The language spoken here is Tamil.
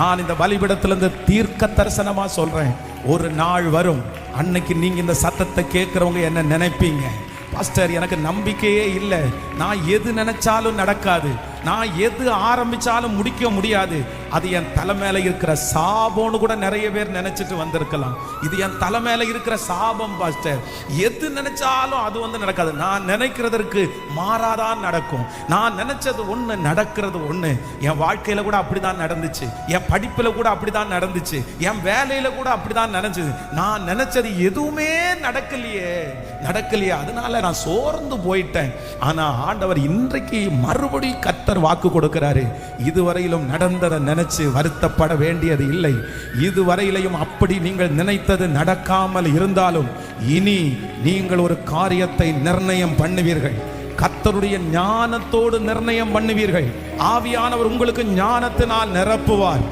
நான் இந்த பலிபிடத்திலிருந்து தீர்க்க தரிசனமா சொல்றேன். ஒரு நாள் வரும். அன்னைக்கு நீங்க இந்த சத்தத்தை கேட்கறவங்க என்ன நினைப்பீங்க? பாஸ்டர் எனக்கு நம்பிக்கையே இல்லை. நான் எது நினைச்சாலும் நடக்காது. நான் எது ஆரம்பிச்சாலும் முடிக்க முடியாது. அது என் தலை மேல இருக்கிற சாபம்னு கூட நிறைய பேர் நினைச்சிட்டு வந்திருக்கலாம். இது என் தலை மேல இருக்கிற சாபம் பாஸ்டர் எது நினைச்சாலும் அது வந்து நடக்காது. நான் நினைக்கிறதற்கு மாறாதான் நடக்கும். நான் நினைச்சது ஒண்ணு நடக்கிறது ஒண்ணு. என் வாழ்க்கையில கூட அப்படிதான் நடந்துச்சு. என் படிப்புல கூட அப்படிதான் நடந்துச்சு. என் வேலையில கூட அப்படிதான் நினைச்சது நான் நினைச்சது எதுவுமே நடக்கலையே. நடக்கலையே. அதனால நான் சோர்ந்து போயிட்டேன். ஆனா ஆண்டவர் இன்றைக்கு மறுபடியும் கத்தர் வாக்கு கொடுக்கிறாரு இதுவரையிலும் நடந்ததை நினைச்சு வருத்தப்பட வேண்டியது இல்லை. இதுவரையிலையும் அப்படி நீங்கள் நினைத்தது நடக்காமல் இருந்தாலும் இனி நீங்கள் ஒரு காரியத்தை நிர்ணயம் பண்ணுவீர்கள். கத்தருடைய ஞானத்தோடு நிர்ணயம் பண்ணுவீர்கள். ஆவியானவர் உங்களுக்கு ஞானத்தினால் நிரப்புவார்.